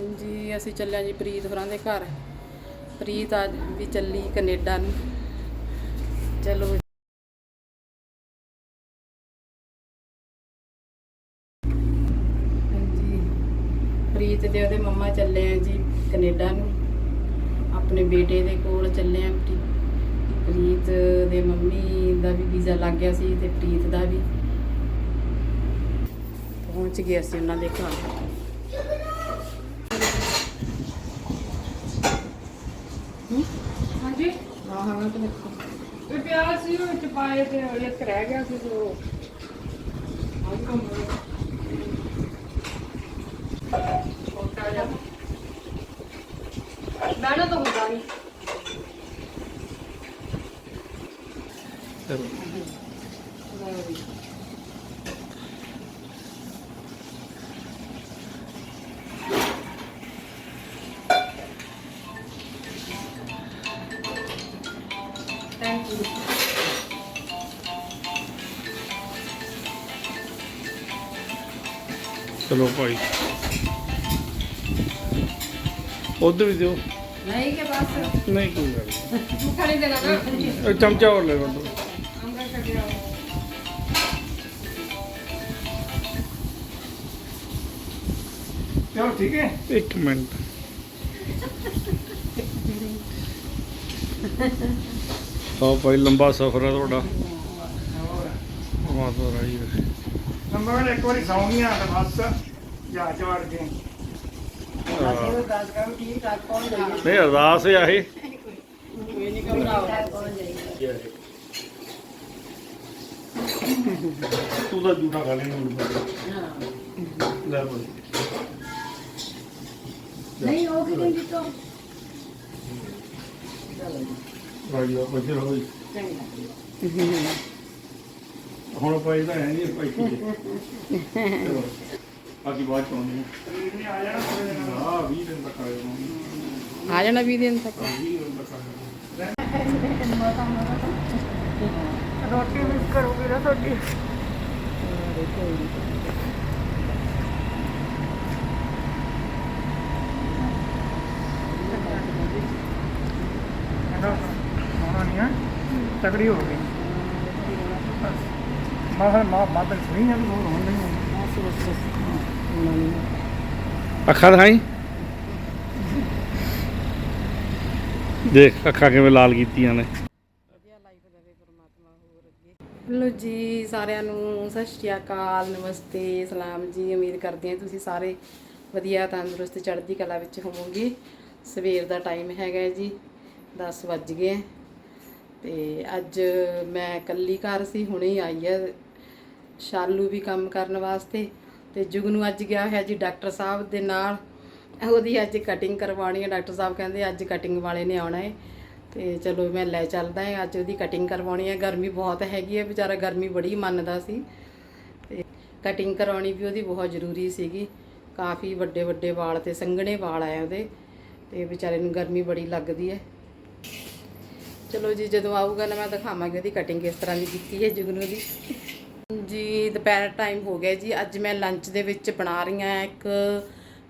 ਹਾਂਜੀ, ਅਸੀਂ ਚੱਲਿਆ ਜੀ ਪ੍ਰੀਤ ਹੋਰਾਂ ਦੇ ਘਰ। ਪ੍ਰੀਤ ਅੱਜ ਵੀ ਚੱਲੀ ਕੈਨੇਡਾ ਨੂੰ। ਚਲੋ ਹਾਂਜੀ, ਪ੍ਰੀਤ ਦੇ ਉਹਦੇ ਮੰਮਾ ਚੱਲੇ ਆ ਜੀ ਕੈਨੇਡਾ ਨੂੰ। ਆਪਣੇ ਬੇਟੇ ਦੇ ਕੋਲ ਚੱਲੇ ਆ ਪ੍ਰੀਤ ਦੇ ਮੰਮੀ ਦਾ ਵੀ ਵੀਜ਼ਾ ਲੱਗ ਗਿਆ ਸੀ ਤੇ ਪ੍ਰੀਤ ਦਾ ਵੀ। ਪਹੁੰਚ ਗਏ ਅਸੀਂ ਉਹਨਾਂ ਦੇ ਘਰ। ਹਾਂ ਹਾਂ ਤੇ ਦੇਖੋ। ਤੇ ਪਿਆਜ਼ ਸੀ ਉਹ ਵਿੱਚ ਪਾਏ ਤੇ ਇੱਕ ਰਹਿ ਗਿਆ ਸੀ ਤੇ ਉਹ ਆਹ ਕੰਮ ਛੋਟਾ ਜਿਹਾ ਦਾਣਾ ਤਾਂ ਹੁੰਦਾ ਨਹੀਂ ਚਲੋ ਭਾਈ। ਉਧਰ ਵੀ ਦਿਓ। ਨਹੀਂ ਕਿ ਬਸ। ਨਹੀਂ ਕੋਈ ਗੱਲ ਨਹੀਂ। ਤੂੰ ਖਾਣੀ ਦੇਣਾ ਨਾ ਇਹ ਚਮਚਾ ਹੋਰ ਲੈ ਲਓ। ਅੰਦਰ ਚਲੋ ਠੀਕ ਹੈ। ਇੱਕ ਮਿੰਟ। ਆਓ ਭਾਈ ਲੰਬਾ ਸਫ਼ਰ ਹੈ ਤੁਹਾਡਾ। ਮਾਤਾ ਰਾਈ ਨੰਬਰ ਇੱਕ ਵਾਰੀ ਸੌਂ ਗਿਆ ਤਾਂ ਬਸ ਜਾ ਚੜ ਗਏ। ਨਹੀਂ ਅਰਦਾਸ ਹੈ ਜਾਈਏ ਤੂੰ ਤਾਂ ਝੂਠਾ ਖਾ ਲੈਂਗਾ ਹੁਣ ਹਾਂ। ਲੈ ਭਾਈ ਨਹੀਂ ਉਹ ਕਿ ਨਹੀਂ ਦਿੱਤੋ ਰਾਜੀ ਆ ਬੱਜਰ ਹੋਈ ਚੰਗਾ। ਹੁਣ ਭਾਈ ਤਾਂ ਹੈ ਨਹੀਂ ਭਾਈ ਚਲੋ ਬਾਕੀ ਬਾਅਦ ਚ ਆਉਂਦੇ ਆ ਜਾਣਾ ਥੋੜੇ ਦਿਨਾਂ ਬਾਅਦ। ਹਾਂ 20 ਦਿਨ ਤੱਕ ਆ ਜਾਣਾ। ਆ ਜਾਣਾ 20 ਦਿਨ ਤੱਕ। 20 ਦਿਨ ਤੱਕ ਆ ਜਾਣਾ। ਰੋਟੀ ਮਿਸ ਕਰੋਗੇ ਨਾ ਤੁਹਾਡੀ। ਤਗੜੀ ਹੋ ਗਈ। ਮੈਂ ਕਿਹਾ ਮਾਂ ਬਾਬੇ ਸੁਣੀ ਜਾਂਦੀ ਹੋਰ ਹੋਣ ਨਹੀਂ ਹੋਣੀ। ਅੱਖਾਂ ਦਿਖਾਈ? ਦੇਖ ਅੱਖਾਂ ਕਿਵੇਂ ਲਾਲ ਕੀਤੀਆਂ ਨੇ। ਵਧੀਆ ਲਾਈਫ ਦੇਵੇ ਪਰਮਾਤਮਾ ਹੋਰ ਅੱਗੇ। ਲੋ ਜੀ ਸਾਰਿਆਂ ਨੂੰ ਸਤਿ ਸ਼੍ਰੀ ਅਕਾਲ ਨਮਸਤੇ ਸਲਾਮ ਜੀ। ਉਮੀਦ ਕਰਦੇ ਹਾਂ ਤੁਸੀਂ ਸਾਰੇ ਵਧੀਆ ਤੰਦਰੁਸਤ ਚੜ੍ਹਦੀ ਕਲਾ ਵਿੱਚ ਹੋਵੋਗੇ। ਸਵੇਰ ਦਾ ਟਾਈਮ ਹੈਗਾ ਹੈ ਜੀ 10 ਵੱਜ ਗਏ। ਹੈ ਤੇ ਅੱਜ ਮੈਂ ਇਕੱਲੀ ਘਰ ਸੀ ਹੁਣੇ ਹੀ ਆਈ ਹੈ ਸ਼ਾਲੂ ਵੀ ਕੰਮ ਕਰਨ ਵਾਸਤੇ ਤੇ ਜੁਗਨੂ ਅੱਜ ਗਿਆ ਹੈ ਜੀ ਡਾਕਟਰ ਸਾਹਿਬ ਦੇ ਨਾਲ। ਉਹਦੀ ਅੱਜ ਕਟਿੰਗ ਕਰਵਾਉਣੀ ਹੈ। ਡਾਕਟਰ ਸਾਹਿਬ ਕਹਿੰਦੇ ਅੱਜ ਕਟਿੰਗ ਵਾਲੇ ਨੇ ਆਉਣਾ ਹੈ। ਤੇ ਚਲੋ ਮੈਂ ਲੈ ਚੱਲਦਾ ਹਾਂ। ਅੱਜ ਉਹਦੀ ਕਟਿੰਗ ਕਰਵਾਉਣੀ ਹੈ। ਗਰਮੀ ਬਹੁਤ ਹੈਗੀ ਹੈ। ਵਿਚਾਰਾ ਗਰਮੀ ਬੜੀ ਮੰਨਦਾ ਸੀ। ਤੇ ਕਟਿੰਗ ਕਰਾਉਣੀ ਵੀ ਉਹਦੀ ਬਹੁਤ ਜ਼ਰੂਰੀ ਸੀਗੀ। ਕਾਫੀ ਵੱਡੇ ਵੱਡੇ ਵਾਲ ਤੇ ਸੰਘਣੇ ਵਾਲ ਆਏ ਉਹਦੇ। ਤੇ ਵਿਚਾਰੇ ਨੂੰ ਗਰਮੀ ਬੜੀ ਲੱਗਦੀ ਹੈ। ਚਲੋ ਜੀ, ਜਦੋਂ ਆਊਗਾ ਨਾ ਮੈਂ ਦਿਖਾਵਾਂਗੀ ਉਹਦੀ ਕਟਿੰਗ ਕਿਸ ਤਰ੍ਹਾਂ ਦੀ ਕੀਤੀ ਹੈ ਜੁਗਨੂ ਦੀ। ਜੀ, ਦੁਪਹਿਰ ਟਾਈਮ ਹੋ ਗਿਆ ਜੀ। ਅੱਜ ਮੈਂ ਲੰਚ ਦੇ ਵਿੱਚ ਬਣਾ ਰਹੀ ਹਾਂ ਇੱਕ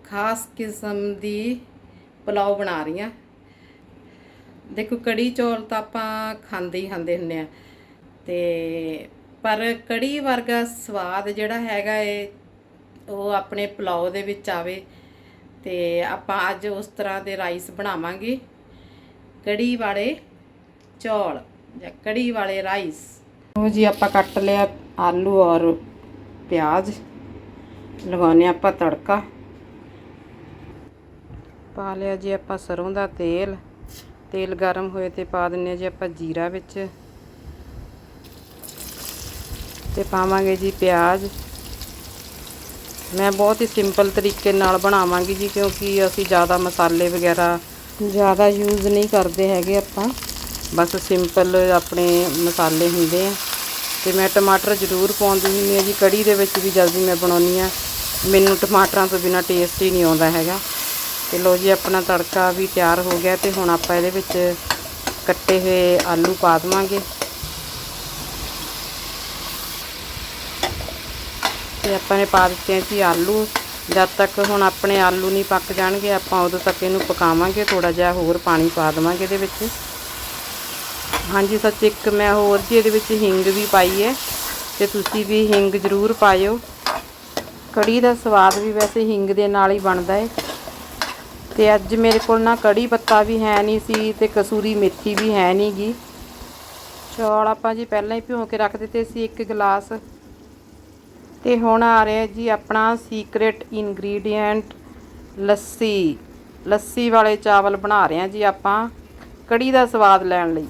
ਖਾਸ ਕਿਸਮ ਦੀ ਪੁਲਾਓ ਬਣਾ ਰਹੀ ਹਾਂ। ਦੇਖੋ, ਕੜੀ ਚੌਲ ਤਾਂ ਆਪਾਂ ਖਾਂਦੇ ਹੀ ਖਾਂਦੇ ਹੁੰਨੇ ਆ ਤੇ ਪਰ ਕੜੀ ਵਰਗਾ ਸਵਾਦ ਜਿਹੜਾ ਹੈਗਾ ਏ, ਉਹ ਆਪਣੇ ਪੁਲਾਓ ਦੇ ਵਿੱਚ ਆਵੇ ਤੇ ਆਪਾਂ ਅੱਜ ਉਸ ਤਰ੍ਹਾਂ ਦੇ ਰਾਈਸ ਬਣਾਵਾਂਗੇ। ਕੜੀ ਵਾਲੇ ਚੌਲ ਜਾਂ ਕੜੀ ਵਾਲੇ ਰਾਈਸ ਉਹ ਜੀ, ਆਪਾਂ ਕੱਟ ਲਿਆ ਆਲੂ ਔਰ ਪਿਆਜ਼ ਲਗਾਉਨੇ ਆਪਾਂ ਤੜਕਾ। ਪਾ ਲਿਆ ਜੀ ਆਪਾਂ ਸਰੋਂ ਦਾ ਤੇਲ। ਤੇਲ ਗਰਮ ਹੋਏ ਤੇ ਪਾ ਦਿੰਨੇ ਆ ਜੀ ਆਪਾਂ ਜੀਰਾ ਵਿੱਚ। ਤੇ ਪਾਵਾਂਗੇ ਜੀ ਪਿਆਜ਼। ਮੈਂ ਬਹੁਤ ਹੀ ਸਿੰਪਲ ਤਰੀਕੇ ਨਾਲ ਬਣਾਵਾਂਗੀ ਜੀ ਕਿਉਂਕਿ ਅਸੀਂ ਜ਼ਿਆਦਾ ਮਸਾਲੇ ਵਗੈਰਾ ਜ਼ਿਆਦਾ ਯੂਜ਼ ਨਹੀਂ ਕਰਦੇ ਹੈਗੇ ਆਪਾਂ। ਬਸ ਸਿੰਪਲ ਆਪਣੇ ਮਸਾਲੇ ਹੁੰਦੇ ਆ। ਤੇ ਮੈਂ ਟਮਾਟਰ ਜ਼ਰੂਰ ਪਾਉਂਦੀ ਹੁੰਦੀ ਹਾਂ ਜੀ ਕੜੀ ਦੇ ਵਿੱਚ ਵੀ ਜਲਦੀ ਮੈਂ ਬਣਾਉਣੀ ਆ ਮੈਨੂੰ ਟਮਾਟਰਾਂ ਤੋਂ ਬਿਨਾ ਟੇਸਟ ਹੀ ਨਹੀਂ ਆਉਂਦਾ ਹੈਗਾ। ਤੇ ਲੋ ਜੀ, ਆਪਣਾ ਤੜਕਾ ਵੀ ਤਿਆਰ ਹੋ ਗਿਆ ਤੇ ਹੁਣ ਆਪਾਂ ਇਹਦੇ ਵਿੱਚ ਕੱਟੇ ਹੋਏ ਆਲੂ ਪਾ ਦੇਵਾਂਗੇ। ਤੇ ਆਪਾਂ ਨੇ ਪਾ ਦਿੱਤੇ ਜੀ ਆਲੂ। ਜਦ ਤੱਕ ਹੁਣ ਆਪਣੇ ਆਲੂ ਨਹੀਂ ਪੱਕ ਜਾਣਗੇ, ਆਪਾਂ ਉਦੋਂ ਤੱਕ ਇਹਨੂੰ ਪਕਾਵਾਂਗੇ ਥੋੜਾ ਜਿਹਾ ਹੋਰ ਪਾਣੀ ਪਾ ਦੇਵਾਂਗੇ ਇਹਦੇ ਵਿੱਚ। ਹਾਂਜੀ, ਸੱਚ ਇੱਕ ਮੈਂ ਹੋਰ ਜੀ ਇਹਦੇ ਵਿੱਚ ਹਿੰਗ ਵੀ ਪਾਈ ਹੈ ਤੇ ਤੁਸੀਂ ਵੀ ਹਿੰਗ ਜ਼ਰੂਰ ਪਾਇਓ। ਕੜੀ ਦਾ ਸਵਾਦ ਵੀ ਵੈਸੇ ਹਿੰਗ ਦੇ ਨਾਲ ਹੀ ਬਣਦਾ ਹੈ। ਤੇ ਅੱਜ ਮੇਰੇ ਕੋਲ ਨਾ ਕੜੀ ਪੱਤਾ ਵੀ ਹੈ ਨਹੀਂ ਸੀ ਤੇ ਕਸੂਰੀ ਮੇਥੀ ਵੀ ਹੈ ਨਹੀਂ ਗੀ। ਚੌਲ ਆਪਾਂ ਜੀ ਪਹਿਲਾਂ ਹੀ ਭਿਉਂ ਕੇ ਰੱਖ ਦਿੱਤੇ ਸੀ ਇੱਕ ਗਲਾਸ। ਤੇ ਹੁਣ ਆ ਰਿਹਾ ਜੀ ਆਪਣਾ ਸੀਕ੍ਰੇਟ ਇਨਗਰੀਡੀਐਂਟ ਲੱਸੀ। ਲੱਸੀ ਵਾਲੇ ਚਾਵਲ ਬਣਾ ਰਹੇ ਹਾਂ ਜੀ ਆਪਾਂ ਕੜੀ ਦਾ ਸਵਾਦ ਲੈਣ ਲਈ।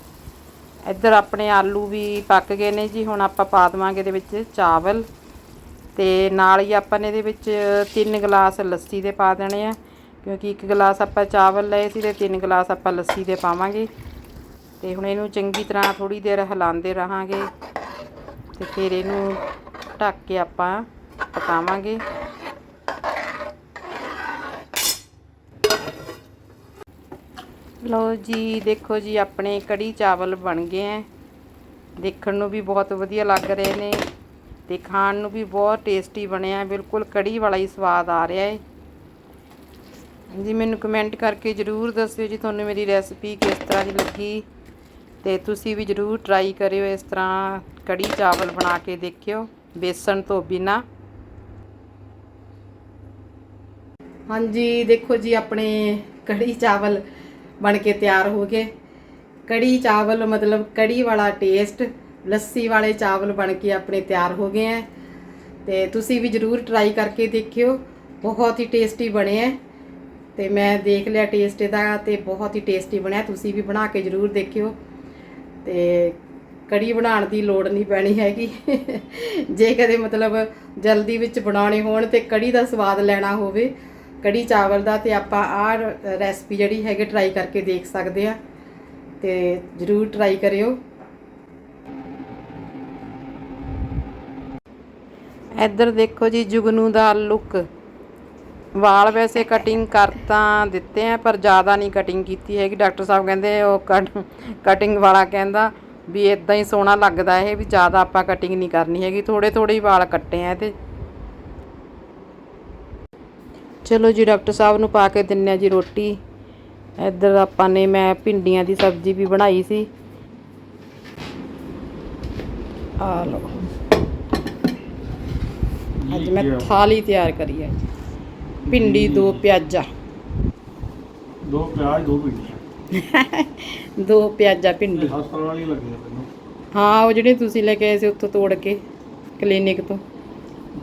ਇੱਧਰ ਆਪਣੇ ਆਲੂ ਵੀ ਪੱਕ ਗਏ ਨੇ ਜੀ, ਹੁਣ ਆਪਾਂ ਪਾ ਦੇਵਾਂਗੇ ਇਹਦੇ ਵਿੱਚ ਚਾਵਲ। ਤੇ ਨਾਲ ਹੀ ਆਪਾਂ ਨੇ ਇਹਦੇ ਵਿੱਚ ਤਿੰਨ ਗਲਾਸ ਲੱਸੀ ਦੇ ਪਾ ਦੇਣੇ ਆ, ਕਿਉਂਕਿ ਇੱਕ ਗਲਾਸ ਆਪਾਂ ਚਾਵਲ ਲਏ ਸੀ ਤੇ ਤਿੰਨ ਗਲਾਸ ਆਪਾਂ ਲੱਸੀ ਦੇ ਪਾਵਾਂਗੇ। ਤੇ ਹੁਣ ਇਹਨੂੰ ਚੰਗੀ ਤਰ੍ਹਾਂ ਥੋੜੀ ਦੇਰ ਹਿਲਾਉਂਦੇ ਰਹਾਂਗੇ ਤੇ ਫਿਰ ਇਹਨੂੰ ਢੱਕ ਕੇ ਆਪਾਂ ਪਕਾਵਾਂਗੇ। ਲਓ ਜੀ, ਦੇਖੋ ਜੀ, ਆਪਣੇ ਕੜੀ ਚਾਵਲ ਬਣ ਗਏ ਐ। ਦੇਖਣ ਨੂੰ ਵੀ ਬਹੁਤ ਵਧੀਆ ਲੱਗ ਰਹੇ ਨੇ ਤੇ ਖਾਣ ਨੂੰ ਵੀ ਬਹੁਤ ਟੇਸਟੀ ਬਣਿਆ ਬਿਲਕੁਲ ਕੜੀ ਵਾਲਾ ਹੀ ਸਵਾਦ ਆ ਰਿਹਾ ਹੈ ਜੀ ਮੈਨੂੰ ਕਮੈਂਟ ਕਰਕੇ ਜਰੂਰ ਦੱਸਿਓ ਜੀ, ਤੁਹਾਨੂੰ ਮੇਰੀ ਰੈਸਪੀ ਕਿਸ ਤਰ੍ਹਾਂ ਦੀ ਲੱਗੀ। ਤੇ ਤੁਸੀਂ ਵੀ ਜਰੂਰ ਟਰਾਈ ਕਰਿਓ ਇਸ ਤਰ੍ਹਾਂ ਕੜੀ ਚਾਵਲ ਬਣਾ ਕੇ ਦੇਖਿਓ, ਬੇਸਣ ਤੋਂ ਬਿਨਾ। ਹਾਂਜੀ, ਦੇਖੋ ਜੀ, ਆਪਣੇ ਕੜੀ ਚਾਵਲ ਬਣ ਕੇ ਤਿਆਰ ਹੋ ਗਏ। ਕੜੀ ਚਾਵਲ ਮਤਲਬ ਕੜੀ ਵਾਲਾ ਟੇਸਟ ਲੱਸੀ ਵਾਲੇ ਚਾਵਲ ਬਣ ਕੇ ਆਪਣੇ ਤਿਆਰ ਹੋ ਗਏ ਹੈ। ਤੇ ਤੁਸੀਂ ਵੀ ਜਰੂਰ ਟਰਾਈ ਕਰਕੇ ਦੇਖਿਓ, ਬਹੁਤ ਹੀ ਟੇਸਟੀ ਬਣੇ ਹੈ। ਤੇ ਮੈਂ ਦੇਖ ਲਿਆ ਟੇਸਟ ਇਹਦਾ ਤੇ ਬਹੁਤ ਹੀ ਟੇਸਟੀ ਬਣਿਆ, ਤੁਸੀਂ ਵੀ ਬਣਾ ਕੇ ਜਰੂਰ ਦੇਖਿਓ। ਤੇ ਕੜੀ ਬਣਾਉਣ ਦੀ ਲੋੜ ਨਹੀਂ ਪੈਣੀ ਹੈਗੀ। ਜੇ ਕਦੇ ਮਤਲਬ ਜਲਦੀ ਵਿੱਚ ਬਣਾਉਣੇ ਹੋਣ ਤੇ ਕੜੀ ਦਾ ਸਵਾਦ ਲੈਣਾ ਹੋਵੇ ਕੜੀ ਚਾਵਲ ਦਾ ਤੇ ਆਪਾਂ ਆਹ ਰੈਸਪੀ ਜਿਹੜੀ ਹੈਗੀ ਟਰਾਈ ਕਰਕੇ ਦੇਖ ਸਕਦੇ ਆ ਤੇ ਜਰੂਰ ਟਰਾਈ ਕਰਿਓ। ਇੱਧਰ ਦੇਖੋ ਜੀ ਜੁਗਨੂ ਦਾ ਲੁੱਕ ਵਾਲ ਵੈਸੇ ਕਟਿੰਗ ਕਰ ਤਾਂ ਦਿੱਤੇ ਆ, ਪਰ ਜ਼ਿਆਦਾ ਨਹੀਂ ਕਟਿੰਗ ਕੀਤੀ ਹੈਗੀ। ਡਾਕਟਰ ਸਾਹਿਬ ਕਹਿੰਦੇ ਉਹ ਕਟਿੰਗ ਵਾਲਾ ਕਹਿੰਦਾ ਵੀ ਇਦਾਂ ਹੀ ਸੋਹਣਾ ਲੱਗਦਾ ਇਹ ਵੀ ਜ਼ਿਆਦਾ ਆਪਾਂ ਕਟਿੰਗ ਨਹੀਂ ਕਰਨੀ ਹੈਗੀ। ਥੋੜੇ ਥੋੜੇ ਹੀ ਵਾਲ ਕੱਟੇ ਆ ਤੇ ਚਲੋ ਜੀ ਡਾਕਟਰ ਸਾਹਿਬ ਨੂੰ ਪਾ ਕੇ ਦਿੰਨੇ ਆ ਜੀ ਰੋਟੀ। ਇੱਧਰ ਆਪਾਂ ਨੇ ਮੈਂ ਭਿੰਡੀਆਂ ਦੀ ਸਬਜ਼ੀ ਵੀ ਬਣਾਈ ਸੀ। ਆ ਲਓ। ਅੱਜ ਮੈਂ ਥਾਲੀ ਤਿਆਰ ਕਰੀ ਹੈ ਭਿੰਡੀ ਦੋ ਪਿਆਜ਼ਾ। ਦੋ ਪਿਆਜ਼ ਦੋ ਭਿੰਡੀਆਂ। ਦੋ ਪਿਆਜ਼ਾ ਭਿੰਡੀ। ਹਸਪਤਾਲ ਵਾਲੀ ਲੱਗੀਆਂ ਮੈਨੂੰ ਹਾਂ ਉਹ ਜਿਹੜੇ ਤੁਸੀਂ ਲੈ ਕੇ ਆਏ ਸੀ ਉੱਥੋਂ ਤੋੜ ਕੇ ਕਲੀਨਿਕ ਤੋਂ।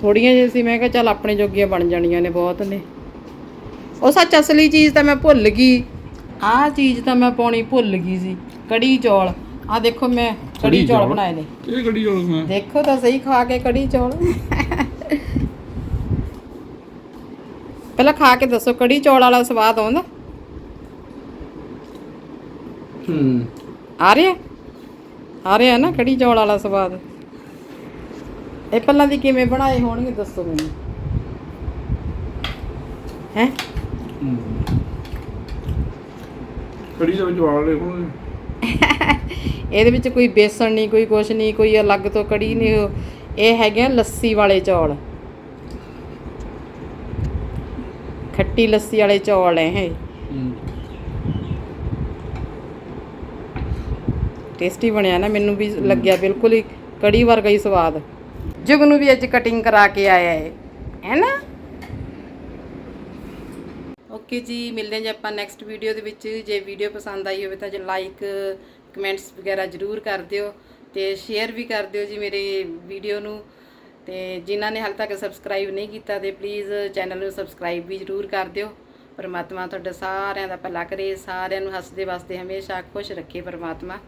ਥੋੜੀਆਂ ਜਿਹੀਆਂ ਸੀ ਮੈਂ ਕਿਹਾ ਚੱਲ ਆਪਣੇ ਜੋਗੀਆਂ ਬਣ ਜਾਣੀਆਂ ਨੇ ਬਹੁਤ ਨੇ। ਉਹ ਸੱਚ ਅਸਲੀ ਚੀਜ਼ ਤਾਂ ਮੈਂ ਭੁੱਲ ਗਈ। ਆਹ ਚੀਜ਼ ਤਾਂ ਮੈਂ ਪਾਉਣੀ ਭੁੱਲ ਗਈ ਸੀ। ਕੜੀ ਚੌਲ। ਆ ਦੇਖੋ ਮੈਂ ਕੜੀ ਚੌਲ ਬਣਾਏ ਨੇ। ਇਹ ਗੱਡੀ ਚੋਲ ਮੈਂ। ਦੇਖੋ ਤਾਂ ਸਹੀ ਖਾ ਕੇ ਕੜੀ ਚੌਲ। ਪਹਿਲਾਂ ਖਾ ਕੇ ਦੱਸੋ ਕੜੀ ਚੌਲ ਵਾਲਾ ਸਵਾਦ ਆਉਂਦਾ? ਹੂੰ। ਆ ਰਿਹਾ? ਆ ਰਿਹਾ ਨਾ ਕੜੀ ਚੌਲ ਵਾਲਾ ਸਵਾਦ? ਇਹ ਪਹਿਲਾਂ ਦੀ ਕਿਵੇਂ ਬਣਾਏ ਹੋਣਗੇ ਦੱਸੋ ਮੈਨੂੰ। ਹੈ? ਕੜੀ ਦੇ ਵਿੱਚ ਵਾਲ ਦੇਖੋ ਇਹਦੇ ਵਿੱਚ ਕੋਈ ਬੇਸਣ ਨਹੀਂ ਕੋਈ ਕੁਛ ਨਹੀਂ ਕੋਈ ਅਲੱਗ ਤੋਂ ਕੜੀ ਨਹੀਂ ਉਹ- ਇਹ ਹੈਗੇ ਲੱਸੀ ਵਾਲੇ ਚੌਲ। ਖੱਟੀ ਲੱਸੀ ਵਾਲੇ ਚੌਲ ਹੈ। ਇਹ ਟੇਸਟੀ ਬਣਿਆ ਨਾ ਮੈਨੂੰ ਵੀ ਲੱਗਿਆ ਬਿਲਕੁਲ ਹੀ ਕੜੀ ਵਰਗਾ ਹੀ ਸਵਾਦ। ਜੁਗ ਨੂੰ ਵੀ ਅੱਜ ਕਟਿੰਗ ਕਰਾ ਕੇ ਆਇਆ ਹੈ ਹੈ ਨਾ? ਓਕੇ ਜੀ, ਮਿਲਦੇ ਹਾਂ ਜੀ ਆਪਾਂ ਨੈਕਸਟ ਵੀਡੀਓ ਦੇ ਵਿੱਚ। ਜੇ ਵੀਡੀਓ ਪਸੰਦ ਆਈ ਹੋਵੇ ਤਾਂ ਜੇ ਲਾਈਕ ਕਮੈਂਟਸ ਵਗੈਰਾ ਜਰੂਰ ਕਰ ਦਿਓ ਤੇ ਸ਼ੇਅਰ ਵੀ ਕਰ ਦਿਓ ਜੀ ਮੇਰੇ ਵੀਡੀਓ ਨੂੰ। ਤੇ ਜਿਨ੍ਹਾਂ ਨੇ ਹਾਲੇ ਤੱਕ ਸਬਸਕ੍ਰਾਈਬ ਨਹੀਂ ਕੀਤਾ ਤੇ ਪਲੀਜ਼ ਚੈਨਲ ਨੂੰ ਸਬਸਕ੍ਰਾਈਬ ਵੀ ਜਰੂਰ ਕਰ ਦਿਓ। ਪਰਮਾਤਮਾ ਤੁਹਾਡਾ ਸਾਰਿਆਂ ਦਾ ਭਲਾ ਕਰੇ, ਸਾਰਿਆਂ ਨੂੰ ਹੱਸਦੇ ਵਸਦੇ ਹਮੇਸ਼ਾ ਖੁਸ਼ ਰੱਖੇ ਪਰਮਾਤਮਾ।